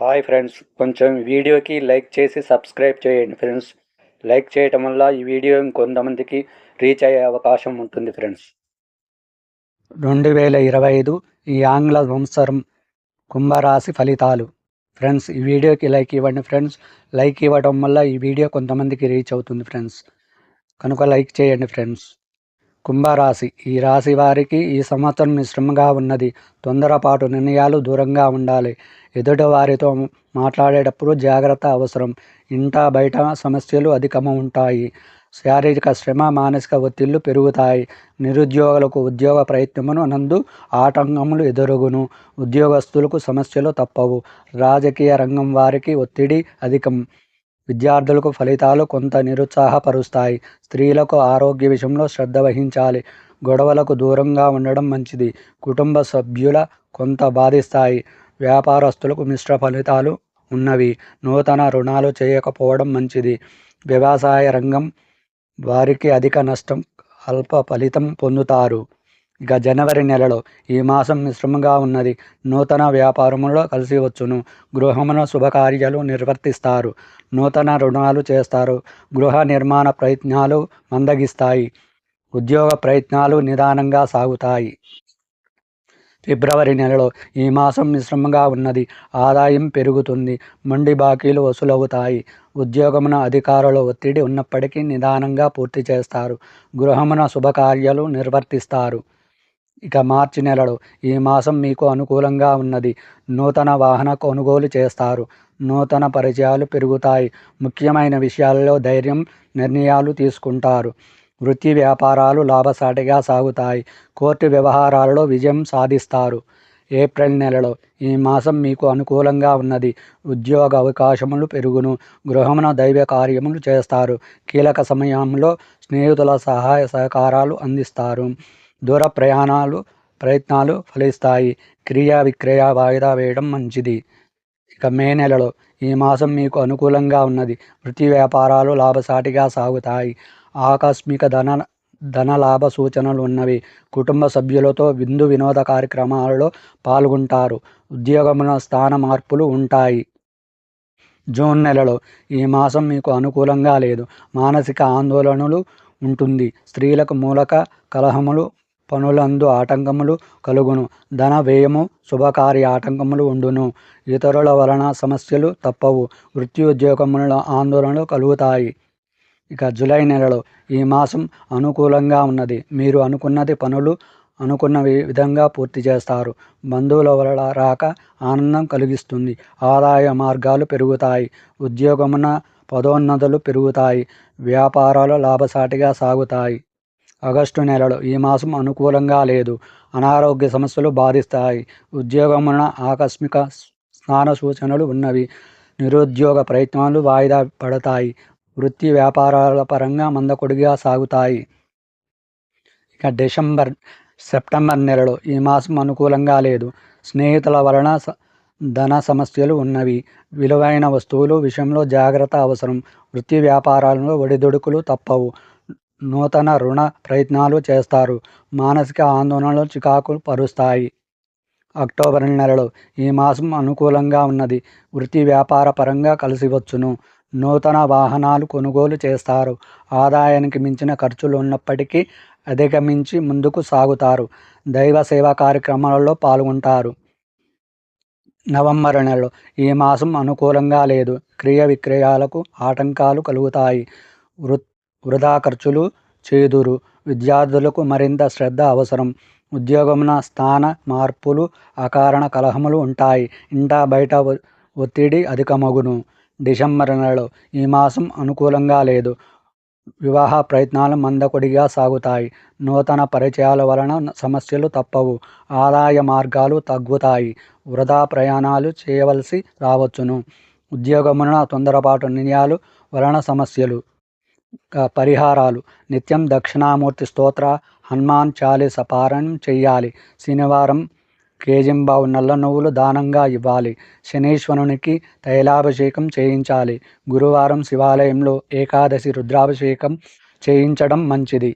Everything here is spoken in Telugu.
హాయ్ ఫ్రెండ్స్ కొంచెం వీడియోకి లైక్ చేసి సబ్స్క్రైబ్ చేయండి ఫ్రెండ్స్ లైక్ చేయటం వల్ల ఈ వీడియో ఇంకొంతమందికి రీచ్ అయ్యే అవకాశం ఉంటుంది ఫ్రెండ్స్ రెండు వేల ఇరవై ఐదు ఈ ఆంగ్ల సంవత్సరం కుంభరాశి ఫలితాలు. ఫ్రెండ్స్ ఈ వీడియోకి లైక్ ఇవ్వండి ఫ్రెండ్స్ లైక్ ఇవ్వడం వల్ల ఈ వీడియో కొంతమందికి రీచ్ అవుతుంది ఫ్రెండ్స్ కనుక లైక్ చేయండి ఫ్రెండ్స్ కుంభరాశి. ఈ రాశి వారికి ఈ సంవత్సరం మిశ్రమంగా ఉన్నది. తొందరపాటు నిర్ణయాలు దూరంగా ఉండాలి. ఎదుటి వారితో మాట్లాడేటప్పుడు జాగ్రత్త అవసరం. ఇంట బయట సమస్యలు అధికము ఉంటాయి. శారీరక శ్రమ మానసిక ఒత్తిళ్ళు పెరుగుతాయి. నిరుద్యోగులకు ఉద్యోగ ప్రయత్నమును నందు ఆటంకములు ఎదురుగును. ఉద్యోగస్తులకు సమస్యలు తప్పవు. రాజకీయ రంగం వారికి ఒత్తిడి అధికం. విద్యార్థులకు ఫలితాలు కొంత నిరుత్సాహపరుస్తాయి. స్త్రీలకు ఆరోగ్య విషయంలో శ్రద్ధ వహించాలి. గొడవలకు దూరంగా ఉండడం మంచిది. కుటుంబ సభ్యుల కొంత బాధిస్తాయి. వ్యాపారస్తులకు మిశ్ర ఫలితాలు ఉన్నవి. నూతన రుణాలు చేయకపోవడం మంచిది. వ్యవసాయ రంగం వారికి అధిక నష్టం అల్ప ఫలితం పొందుతారు. ఇక జనవరి నెలలో ఈ మాసం మిశ్రమంగా ఉన్నది. నూతన వ్యాపారములో కలిసి వచ్చును. గృహమున శుభకార్యాలు నిర్వర్తిస్తారు. నూతన రుణాలు చేస్తారు. గృహ నిర్మాణ ప్రయత్నాలు మందగిస్తాయి. ఉద్యోగ ప్రయత్నాలు నిదానంగా సాగుతాయి. ఫిబ్రవరి నెలలో ఈ మాసం మిశ్రమంగా ఉన్నది. ఆదాయం పెరుగుతుంది. మొండి బాకీలు వసూలవుతాయి. ఉద్యోగమున అధికారుల ఒత్తిడి ఉన్నప్పటికీ నిదానంగా పూర్తి చేస్తారు. గృహమున శుభకార్యాలు నిర్వర్తిస్తారు. ఇక మార్చి నెలలు ఈ మాసం మీకు అనుకూలంగా ఉన్నది. నూతన వాహన కొనుగోలు చేస్తారు. నూతన పరిచయాలు పెరుగుతాయి. ముఖ్యమైన విషయాలలో ధైర్యం నిర్ణయాలు తీసుకుంటారు. వృత్తి వ్యాపారాలు లాభసాటిగా సాగుతాయి. కోర్టు వ్యవహారాలలో విజయం సాధిస్తారు. ఏప్రిల్ నెలలో ఈ మాసం మీకు అనుకూలంగా ఉన్నది. ఉద్యోగ అవకాశములు పెరుగును. గృహమున దైవ కార్యములు చేస్తారు. కీలక సమయంలో స్నేహితుల సహాయ సహకారాలు అందిస్తారు. దూర ప్రయాణాలు ప్రయత్నాలు ఫలిస్తాయి. క్రియా విక్రయ వాయిదా వేయడం మంచిది. ఇక మే నెలలో ఈ మాసం మీకు అనుకూలంగా ఉన్నది. వృత్తి వ్యాపారాలు లాభసాటిగా సాగుతాయి. ఆకస్మిక ధన ధన లాభ సూచనలు ఉన్నవి. కుటుంబ సభ్యులతో విందు వినోద కార్యక్రమాలలో పాల్గొంటారు. ఉద్యోగమున స్థాన మార్పులు ఉంటాయి. జూన్ నెలలో ఈ మాసం మీకు అనుకూలంగా లేదు. మానసిక ఆందోళనలు ఉంటుంది. స్త్రీలకు మూలక కలహములు పనులందు ఆటంకములు కలుగును. ధన వ్యయము శుభకార్య ఆటంకములు ఉండును. ఇతరుల వలన సమస్యలు తప్పవు. వృత్తి ఉద్యోగములలో ఆందోళనలు కలుగుతాయి. ఇక జూలై నెలలో ఈ మాసం అనుకూలంగా ఉన్నది. మీరు అనుకున్నది పనులు అనుకున్న విధంగా పూర్తి చేస్తారు. బంధువుల వలన రాక ఆనందం కలిగిస్తుంది. ఆదాయ మార్గాలు పెరుగుతాయి. ఉద్యోగమున పదోన్నతులు పెరుగుతాయి. వ్యాపారాలు లాభసాటిగా సాగుతాయి. ఆగస్టు నెలలో ఈ మాసం అనుకూలంగా లేదు. అనారోగ్య సమస్యలు బాధిస్తాయి. ఉద్యోగమున ఆకస్మిక స్నాన సూచనలు ఉన్నవి. నిరుద్యోగ ప్రయత్నాలు వాయిదా పడతాయి. వృత్తి వ్యాపారాల పరంగా మందకొడిగా సాగుతాయి. ఇక డిసెంబర్ సెప్టెంబర్ నెలలో ఈ మాసం అనుకూలంగా లేదు. స్నేహితుల వలన ధన సమస్యలు ఉన్నవి. విలువైన వస్తువులు విషయంలో జాగ్రత్త అవసరం. వృత్తి వ్యాపారాలలో ఒడిదుడుకులు తప్పవు. నూతన రుణ ప్రయత్నాలు చేస్తారు. మానసిక ఆందోళనలు చికాకు పరుస్తాయి. అక్టోబర్ నెలలో ఈ మాసం అనుకూలంగా ఉన్నది. వృత్తి వ్యాపార పరంగా కలిసి వచ్చును. నూతన వాహనాలు కొనుగోలు చేస్తారు. ఆదాయానికి మించిన ఖర్చులు ఉన్నప్పటికీ అధిగమించి ముందుకు సాగుతారు. దైవ సేవా కార్యక్రమాలలో పాల్గొంటారు. నవంబర్ నెలలో ఈ మాసం అనుకూలంగా లేదు. క్రియ విక్రయాలకు ఆటంకాలు కలుగుతాయి. వృ వృధా ఖర్చులు చేదురు. విద్యార్థులకు మరింత శ్రద్ధ అవసరం. ఉద్యోగమున స్థాన మార్పులు అకారణ కలహములు ఉంటాయి. ఇంటా బయట ఒత్తిడి అధికమగును. డిసెంబర్ నెలలో ఈ మాసం అనుకూలంగా లేదు. వివాహ ప్రయత్నాలు మందకొడిగా సాగుతాయి. నూతన పరిచయాల వలన సమస్యలు తప్పవు. ఆదాయ మార్గాలు తగ్గుతాయి. వృధా ప్రయాణాలు చేయవలసి రావచ్చును. ఉద్యోగమున తొందరపాటు నిర్ణయాలు వలన సమస్యలు. పరిహారాలు. నిత్యం దక్షిణామూర్తి స్తోత్ర హనుమాన్ చాలీస పారాయణం చెయ్యాలి. శనివారం కేజింబావు నల్ల నువ్వులు దానంగా ఇవ్వాలి. శనీశ్వరునికి తైలాభిషేకం చేయించాలి. గురువారం శివాలయంలో ఏకాదశి రుద్రాభిషేకం చేయించడం మంచిది.